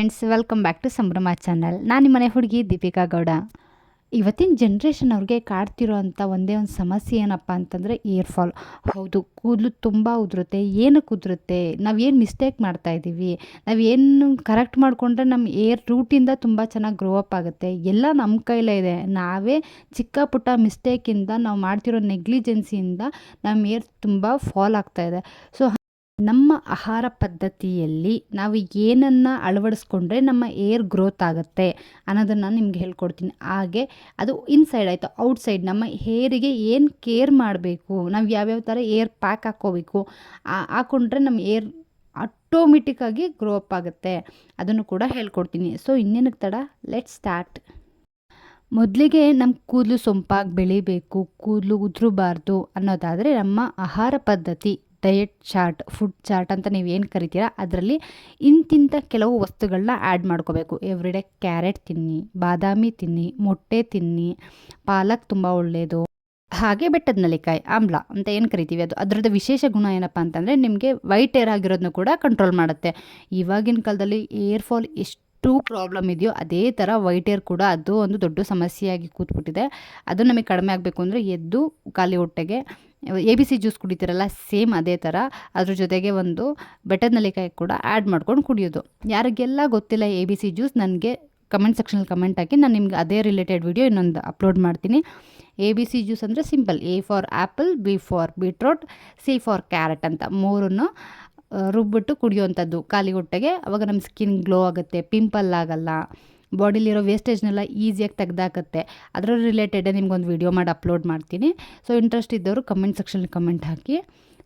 Friends welcome back to Sambhrama channel ನಾನು ನಿಮ್ಮನೆ ಹುಡುಗಿ ದೀಪಿಕಾ ಗೌಡ. ಇವತ್ತಿನ ಜನ್ರೇಷನ್ ಅವ್ರಿಗೆ ಕಾಡ್ತಿರೋ ಅಂಥ ಒಂದೇ ಒಂದು ಸಮಸ್ಯೆ ಏನಪ್ಪ ಅಂತಂದರೆ ಏರ್ ಫಾಲ್ ಹೌದು, ಕೂದಲು ತುಂಬ ಉದುರುತ್ತೆ ಏನಕ್ಕೆ ಉದುರುತ್ತೆ, ನಾವು ಏನು ಮಿಸ್ಟೇಕ್ ಮಾಡ್ತಾ ಇದ್ದೀವಿ ನಾವು ಏನು ಕರೆಕ್ಟ್ ಮಾಡಿಕೊಂಡ್ರೆ ನಮ್ಮ ಏರ್ ರೂಟಿಂದ ತುಂಬ ಚೆನ್ನಾಗಿ ಗ್ರೋ ಅಪ್ ಆಗುತ್ತೆ. ಎಲ್ಲ ನಮ್ಮ ಕೈಲೇ ಇದೆ. ನಾವೇ ಚಿಕ್ಕ ಪುಟ್ಟ ಮಿಸ್ಟೇಕಿಂದ ನಾವು ಮಾಡ್ತಿರೋ ನೆಗ್ಲಿಜೆನ್ಸಿಯಿಂದ ನಮ್ಮ ಏರ್ ತುಂಬ ಫಾಲ್ ಆಗ್ತಾಯಿದೆ ಸೊ ನಮ್ಮ ಆಹಾರ ಪದ್ಧತಿಯಲ್ಲಿ ನಾವು ಏನನ್ನು ಅಳವಡಿಸ್ಕೊಂಡ್ರೆ ನಮ್ಮ ಏರ್ ಗ್ರೋತ್ ಆಗುತ್ತೆ ಅನ್ನೋದನ್ನು ನಿಮ್ಗೆ ಹೇಳ್ಕೊಡ್ತೀನಿ. ಹಾಗೆ ಅದು ಇನ್ಸೈಡ್ ಆಯಿತು ಔಟ್ಸೈಡ್ ನಮ್ಮ ಹೇರಿಗೆ ಏನು ಕೇರ್ ಮಾಡಬೇಕು, ನಾವು ಯಾವ್ಯಾವ ಥರ ಏರ್ ಪ್ಯಾಕ್ ಹಾಕ್ಕೋಬೇಕು ಹಾಕ್ಕೊಂಡ್ರೆ ನಮ್ಮ ಏರ್ ಆಟೋಮೆಟಿಕ್ಕಾಗಿ ಗ್ರೋ ಅಪ್ ಆಗುತ್ತೆ. ಅದನ್ನು ಕೂಡ ಹೇಳ್ಕೊಡ್ತೀನಿ. ಸೊ ಇನ್ನೇನಕ್ಕೆ ತಡ? ಲೆಟ್ ಸ್ಟಾರ್ಟ್ ಮೊದಲಿಗೆ ನಮ್ಮ ಕೂದಲು ಸೊಂಪಾಗಿ ಬೆಳಿಬೇಕು, ಕೂದಲು ಉದುರಬಾರ್ದು ಅನ್ನೋದಾದರೆ ನಮ್ಮ ಆಹಾರ ಪದ್ಧತಿ. ಡಯಟ್ ಚಾರ್ಟ್ ಫುಡ್ ಚಾರ್ಟ್ ಅಂತ ನೀವು ಏನು ಕರಿತೀರ, ಅದರಲ್ಲಿ ಇಂತಿಂಥ ಕೆಲವು ವಸ್ತುಗಳನ್ನ ಆ್ಯಡ್ ಮಾಡ್ಕೋಬೇಕು. ಎವ್ರಿಡೇ ಕ್ಯಾರೆಟ್ ತಿನ್ನಿ, ಬಾದಾಮಿ ತಿನ್ನಿ, ಮೊಟ್ಟೆ ತಿನ್ನಿ, ಪಾಲಕ್ ತುಂಬ ಒಳ್ಳೆಯದು ಹಾಗೆ ಬೆಟ್ಟದ ನಲಿಕಾಯಿ ಆಮ್ಲ ಅಂತ ಏನು ಕರಿತೀವಿ, ಅದು ಅದರದ್ದು ವಿಶೇಷ ಗುಣ ಏನಪ್ಪ ಅಂತಂದರೆ ನಿಮಗೆ ವೈಟ್ ಏರ್ ಆಗಿರೋದನ್ನು ಕೂಡ ಕಂಟ್ರೋಲ್ ಮಾಡುತ್ತೆ. ಇವಾಗಿನ ಕಾಲದಲ್ಲಿ ಏರ್ ಫಾಲ್ ಎಷ್ಟು ಪ್ರಾಬ್ಲಮ್ ಇದೆಯೋ ಅದೇ ಥರ ವೈಟ್ ಏರ್ ಕೂಡ ಅದು ಒಂದು ದೊಡ್ಡ ಸಮಸ್ಯೆಯಾಗಿ ಕೂತ್ಬಿಟ್ಟಿದೆ. ಅದು ನಮಗೆ ಕಡಿಮೆ ಆಗಬೇಕು ಅಂದರೆ ಎದ್ದು ಖಾಲಿ ಹೊಟ್ಟೆಗೆ ಎ ಬಿ ಸಿ ಜ್ಯೂಸ್ ಕುಡಿತೀರಲ್ಲ, ಸೇಮ್ ಅದೇ ಥರ ಅದ್ರ ಜೊತೆಗೆ ಒಂದು ಬೆಟರ್ ನಲ್ಲಿಕಾಯಿ ಕೂಡ ಆ್ಯಡ್ ಮಾಡ್ಕೊಂಡು ಕುಡಿಯೋದು. ಯಾರಿಗೆಲ್ಲ ಗೊತ್ತಿಲ್ಲ ಎ ಬಿ ಸಿ ಜ್ಯೂಸ್, ನನಗೆ ಕಮೆಂಟ್ ಸೆಕ್ಷನಲ್ಲಿ ಕಮೆಂಟ್ ಹಾಕಿ, ನಾನು ನಿಮ್ಗೆ ಅದೇ ರಿಲೇಟೆಡ್ ವಿಡಿಯೋ ಇನ್ನೊಂದು ಅಪ್ಲೋಡ್ ಮಾಡ್ತೀನಿ. ಎ ಬಿ ಸಿ ಜ್ಯೂಸ್ ಅಂದರೆ simple, A for apple B for beetroot, C for carrot ಅಂತ ಮೂರನ್ನು ರುಬ್ಬಿಟ್ಟು ಕುಡಿಯುವಂಥದ್ದು. ಖಾಲಿ ಹೊಟ್ಟೆಗೆ, ಅವಾಗ ನಮ್ಮ ಸ್ಕಿನ್ ಗ್ಲೋ ಆಗುತ್ತೆ, ಪಿಂಪಲ್ ಆಗಲ್ಲ. ಬಾಡಿಲಿರೋ ವೇಸ್ಟೇಜ್ನೆಲ್ಲ ಈಸಿಯಾಗಿ ತೆಗ್ದಾಕತ್ತೆ. ಅದರ ರಿಲೇಟೆಡೇ ನಿಮ್ಗೊಂದು ವಿಡಿಯೋ ಮಾಡಿ ಅಪ್ಲೋಡ್ ಮಾಡ್ತೀನಿ. ಸೊ ಇಂಟ್ರೆಸ್ಟ್ ಇದ್ದವರು ಕಮೆಂಟ್ ಸೆಕ್ಷನಲ್ಲಿ ಕಮೆಂಟ್ ಹಾಕಿ.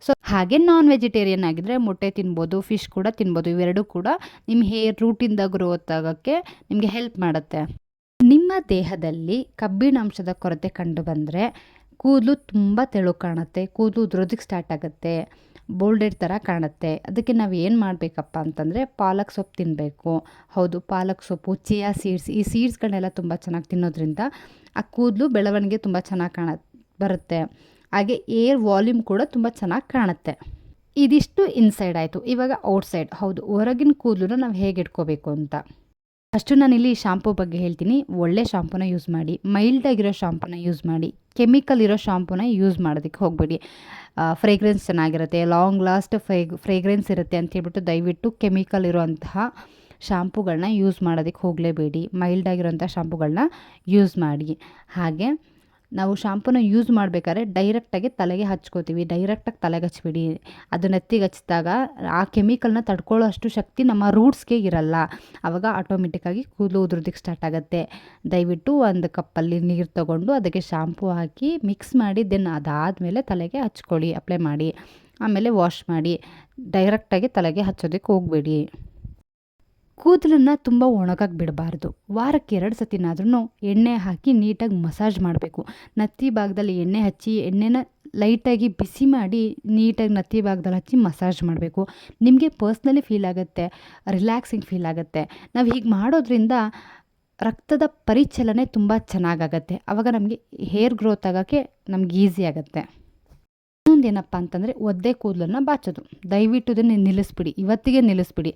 ಸೊ ಹಾಗೆ ನಾನ್ ವೆಜಿಟೇರಿಯನ್ ಆಗಿದ್ದರೆ ಮೊಟ್ಟೆ ತಿನ್ಬೋದು ಫಿಶ್ ಕೂಡ ತಿನ್ಬೋದು, ಇವೆರಡೂ ಕೂಡ ನಿಮ್ಮ ಹೇರ್ ರೂಟಿಂದ ಗ್ರೋತ್ ಆಗೋಕ್ಕೆ ನಿಮಗೆ ಹೆಲ್ಪ್ ಮಾಡುತ್ತೆ. ನಿಮ್ಮ ದೇಹದಲ್ಲಿ ಕಬ್ಬಿಣಾಂಶದ ಕೊರತೆ ಕಂಡು ಬಂದರೆ ಕೂದಲು ತುಂಬ ತೆಳು ಕಾಣುತ್ತೆ, ಕೂದಲು ಉದುರೋದಕ್ಕೆ ಸ್ಟಾರ್ಟ್ ಆಗುತ್ತೆ ಬೋಲ್ಡೆಡ್ ಥರ ಕಾಣುತ್ತೆ. ಅದಕ್ಕೆ ನಾವು ಏನು ಮಾಡಬೇಕಪ್ಪ ಅಂತಂದರೆ ಪಾಲಕ್ ಸೊಪ್ಪು ತಿನ್ನಬೇಕು ಹೌದು, ಪಾಲಕ್ ಸೊಪ್ಪು, ಚಿಯಾ ಸೀಡ್ಸ್, ಈ ಸೀಡ್ಸ್ಗಳನ್ನೆಲ್ಲ ತುಂಬ ಚೆನ್ನಾಗಿ ತಿನ್ನೋದ್ರಿಂದ ಆ ಕೂದಲು ಬೆಳವಣಿಗೆ ತುಂಬ ಚೆನ್ನಾಗಿ ಕಾಣ, ಬರುತ್ತೆ. ಹಾಗೆ ಏರ್ ವಾಲ್ಯೂಮ್ ಕೂಡ ತುಂಬ ಚೆನ್ನಾಗಿ ಕಾಣುತ್ತೆ. ಇದಿಷ್ಟು ಇನ್ಸೈಡ್ ಆಯಿತು. ಇವಾಗ ಔಟ್ಸೈಡ್ ಹೌದು, ಹೊರಗಿನ ಕೂದಲು ನಾವು ಹೇಗೆ ಇಟ್ಕೋಬೇಕು ಅಂತ. ಫಸ್ಟು ನಾನಿಲ್ಲಿ ಶಾಂಪೂ ಬಗ್ಗೆ ಹೇಳ್ತೀನಿ. ಒಳ್ಳೆ ಶಾಂಪೂನ ಯೂಸ್ ಮಾಡಿ ಮೈಲ್ಡಾಗಿರೋ ಶಾಂಪೂನ ಯೂಸ್ ಮಾಡಿ ಕೆಮಿಕಲ್ ಇರೋ ಶಾಂಪೂನ ಯೂಸ್ ಮಾಡೋದಕ್ಕೆ ಹೋಗಬೇಡಿ. ಫ್ರೇಗ್ರೆನ್ಸ್ ಚೆನ್ನಾಗಿರುತ್ತೆ ಲಾಂಗ್ ಲಾಸ್ಟ್ ಫ್ರೇ ಫ್ರೇಗ್ರೆನ್ಸ್ ಇರುತ್ತೆ ಅಂತ ಹೇಳ್ಬಿಟ್ಟು ದಯವಿಟ್ಟು ಕೆಮಿಕಲ್ ಇರುವಂತಹ ಶಾಂಪೂಗಳನ್ನ ಯೂಸ್ ಮಾಡೋದಕ್ಕೆ ಹೋಗಲೇಬೇಡಿ. ಮೈಲ್ಡ್ ಆಗಿರೋಂಥ ಶಾಂಪೂಗಳನ್ನ ಯೂಸ್ ಮಾಡಿ. ಹಾಗೆ ನಾವು ಶಾಂಪೂನ ಯೂಸ್ ಮಾಡಬೇಕಾದ್ರೆ ಡೈರೆಕ್ಟಾಗಿ ತಲೆಗೆ ಹಚ್ಕೋತೀವಿ. ಡೈರೆಕ್ಟಾಗಿ ತಲೆಗೆ ಹಚ್ಬಿಡಿ ಅದು ನೆತ್ತಿಗೆ ಹಚ್ಚಿದಾಗ ಆ ಕೆಮಿಕಲ್ನ ತಡ್ಕೊಳ್ಳೋ ಅಷ್ಟು ಶಕ್ತಿ ನಮ್ಮ ರೂಟ್ಸ್ಗೆ ಇರಲ್ಲ. ಆವಾಗ ಆಟೋಮೆಟಿಕ್ಕಾಗಿ ಕೂದಲು ಉದುರೋದಕ್ಕೆ ಸ್ಟಾರ್ಟ್ ಆಗುತ್ತೆ. ದಯವಿಟ್ಟು ಒಂದು ಕಪ್ಪಲ್ಲಿ ನೀರು ತಗೊಂಡು ಅದಕ್ಕೆ ಶಾಂಪೂ ಹಾಕಿ ಮಿಕ್ಸ್ ಮಾಡಿ ದೆನ್ ಅದಾದಮೇಲೆ ತಲೆಗೆ ಹಚ್ಕೊಳ್ಳಿ. ಅಪ್ಲೈ ಮಾಡಿ. ಆಮೇಲೆ ವಾಶ್ ಮಾಡಿ. ಡೈರೆಕ್ಟಾಗಿ ತಲೆಗೆ ಹಚ್ಚೋದಕ್ಕೆ ಹೋಗಬೇಡಿ. ಕೂದಲನ್ನು ತುಂಬ ಒಣಗಕ್ಕೆ ಬಿಡಬಾರ್ದು. ವಾರಕ್ಕೆ ಎರಡು ಸತಿನಾದ್ರೂ ಎಣ್ಣೆ ಹಾಕಿ ನೀಟಾಗಿ ಮಸಾಜ್ ಮಾಡಬೇಕು. ನತ್ತಿ ಭಾಗದಲ್ಲಿ ಎಣ್ಣೆ ಹಚ್ಚಿ, ಎಣ್ಣೆನ ಲೈಟಾಗಿ ಬಿಸಿ ಮಾಡಿ ನೀಟಾಗಿ ನತ್ತಿ ಭಾಗದಲ್ಲಿ ಹಚ್ಚಿ ಮಸಾಜ್ ಮಾಡಬೇಕು. ನಿಮಗೆ ಪರ್ಸ್ನಲಿ ಫೀಲ್ ಆಗುತ್ತೆ, ರಿಲ್ಯಾಕ್ಸಿಂಗ್ ಫೀಲ್ ಆಗುತ್ತೆ. ನಾವು ಹೀಗೆ ಮಾಡೋದ್ರಿಂದ ರಕ್ತದ ಪರಿಚಲನೆ ತುಂಬ ಚೆನ್ನಾಗಾಗತ್ತೆ. ಆವಾಗ ನಮಗೆ ಹೇರ್ ಗ್ರೋತ್ ಆಗೋಕ್ಕೆ ನಮ್ಗೆ ಈಸಿ ಆಗುತ್ತೆ. ಇನ್ನೊಂದೇನಪ್ಪ ಅಂತಂದರೆ ಒದ್ದೆ ಕೂದಲನ್ನು ಬಾಚೋದು. ದಯವಿಟ್ಟು ಇದನ್ನು ನಿಲ್ಲಿಸ್ಬಿಡಿ. ಇವತ್ತಿಗೆ ನಿಲ್ಲಿಸ್ಬಿಡಿ.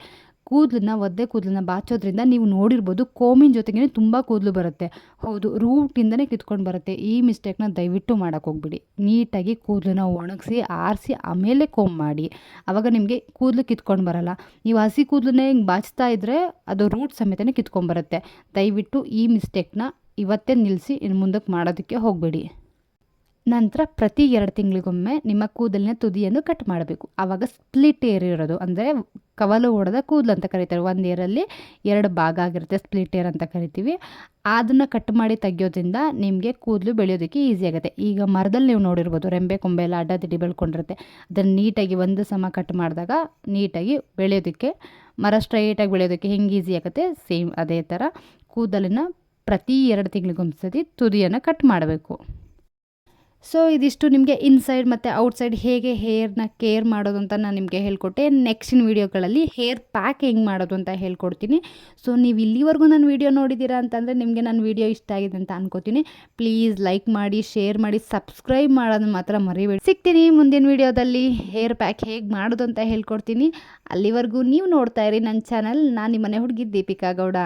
ಕೂದಲನ್ನ, ಒದ್ದೆ ಕೂದಲನ್ನ ಬಾಚೋದ್ರಿಂದ ನೀವು ನೋಡಿರ್ಬೋದು ಕೋಮಿನ ಜೊತೆಗೇ ತುಂಬ ಕೂದಲು ಬರುತ್ತೆ. ಹೌದು, ರೂಟಿಂದನೇ ಕಿತ್ಕೊಂಡು ಬರುತ್ತೆ. ಈ ಮಿಸ್ಟೇಕ್ನ ದಯವಿಟ್ಟು ಮಾಡೋಕೆ ಹೋಗ್ಬಿಡಿ. ನೀಟಾಗಿ ಕೂದಲನ್ನ ಒಣಗಿಸಿ, ಆರಿಸಿ, ಆಮೇಲೆ ಕೋಮ್ ಮಾಡಿ. ಆವಾಗ ನಿಮಗೆ ಕೂದಲು ಕಿತ್ಕೊಂಡು ಬರಲ್ಲ. ನೀವು ಹಸಿ ಕೂದಲನ್ನೇ ಹಿಂಗೆ ಬಾಚ್ತಾ ಇದ್ದರೆ ಅದು ರೂಟ್ ಸಮೇತನೇ ಕಿತ್ಕೊಂಡ್ಬರುತ್ತೆ ದಯವಿಟ್ಟು ಈ ಮಿಸ್ಟೇಕ್ನ ಇವತ್ತೇ ನಿಲ್ಲಿಸಿ ಇನ್ನು ಮುಂದಕ್ಕೆ ಮಾಡೋದಕ್ಕೆ ಹೋಗಬೇಡಿ. ನಂತರ ಪ್ರತಿ ಎರಡು ತಿಂಗಳಿಗೊಮ್ಮೆ ನಿಮ್ಮ ಕೂದಲಿನ ತುದಿಯನ್ನು ಕಟ್ ಮಾಡಬೇಕು. ಆವಾಗ ಸ್ಪ್ಲಿಟ್ ಏರ್ ಇರೋದು, ಅಂದರೆ ಕವಲು ಹೊಡೆದ ಕೂದಲು ಅಂತ ಕರೀತಾರೆ ಒಂದು ಏರಲ್ಲಿ ಎರಡು ಭಾಗ ಆಗಿರುತ್ತೆ ಸ್ಪ್ಲಿಟ್ ಏರ್ ಅಂತ ಕರಿತೀವಿ. ಅದನ್ನು ಕಟ್ ಮಾಡಿ ತೆಗಿಯೋದ್ರಿಂದ ನಿಮಗೆ ಕೂದಲು ಬೆಳೆಯೋದಕ್ಕೆ ಈಸಿ ಆಗುತ್ತೆ. ಈಗ ಮರದಲ್ಲಿ ನೀವು ನೋಡಿರ್ಬೋದು, ರೆಂಬೆ, ಕೊಂಬೆ ಎಲ್ಲ ಅಡ್ಡ ತಿಡಿ ಬೆಳ್ಕೊಂಡಿರುತ್ತೆ. ಅದನ್ನು ನೀಟಾಗಿ ಒಂದು ಸಮ ಕಟ್ ಮಾಡಿದಾಗ ನೀಟಾಗಿ ಬೆಳೆಯೋದಕ್ಕೆ, ಮರ ಸ್ಟ್ರೈಟಾಗಿ ಬೆಳೆಯೋದಕ್ಕೆ ಹೆಂಗೆ ಈಸಿ ಆಗುತ್ತೆ? ಸೇಮ್ ಅದೇ ಥರ ಕೂದಲಿನ ಪ್ರತಿ ಎರಡು ತಿಂಗಳಿಗೊಂದು ಸತಿ ತುದಿಯನ್ನು ಕಟ್ ಮಾಡಬೇಕು. ಸೊ ಇದಿಷ್ಟು ನಿಮಗೆ ಇನ್ಸೈಡ್ ಮತ್ತು ಔಟ್ಸೈಡ್ ಹೇಗೆ ಹೇರ್ನ ಕೇರ್ ಮಾಡೋದು ಅಂತ ನಾನು ನಿಮಗೆ ಹೇಳ್ಕೊಟ್ಟೆ. ನೆಕ್ಸ್ಟಿನ ವೀಡಿಯೋಗಳಲ್ಲಿ ಹೇರ್ ಪ್ಯಾಕ್ ಹೆಂಗೆ ಮಾಡೋದು ಅಂತ ಹೇಳ್ಕೊಡ್ತೀನಿ. ಸೊ ನೀವು ಇಲ್ಲಿವರೆಗೂ ನನ್ನ ವೀಡಿಯೋ ನೋಡಿದ್ದೀರಾ ಅಂತಂದರೆ ನಿಮಗೆ ನನ್ನ ವೀಡಿಯೋ ಇಷ್ಟ ಆಗಿದೆ ಅಂತ ಅನ್ಕೋತೀನಿ. ಪ್ಲೀಸ್ ಲೈಕ್ ಮಾಡಿ ಶೇರ್ ಮಾಡಿ ಸಬ್ಸ್ಕ್ರೈಬ್ ಮಾಡೋದನ್ನ ಮಾತ್ರ ಮರಿಬೇಡಿ. ಸಿಗ್ತೀನಿ ಮುಂದಿನ ವೀಡಿಯೋದಲ್ಲಿ ಹೇರ್ ಪ್ಯಾಕ್ ಹೇಗೆ ಮಾಡೋದು ಅಂತ ಹೇಳ್ಕೊಡ್ತೀನಿ. ಅಲ್ಲಿವರೆಗೂ ನೀವು ನೋಡ್ತಾ ಇರಿ ನನ್ನ ಚಾನಲ್ ನಾನು ನಿಮ್ಮನೆ ಹುಡುಗಿ ದೀಪಿಕಾ ಗೌಡ.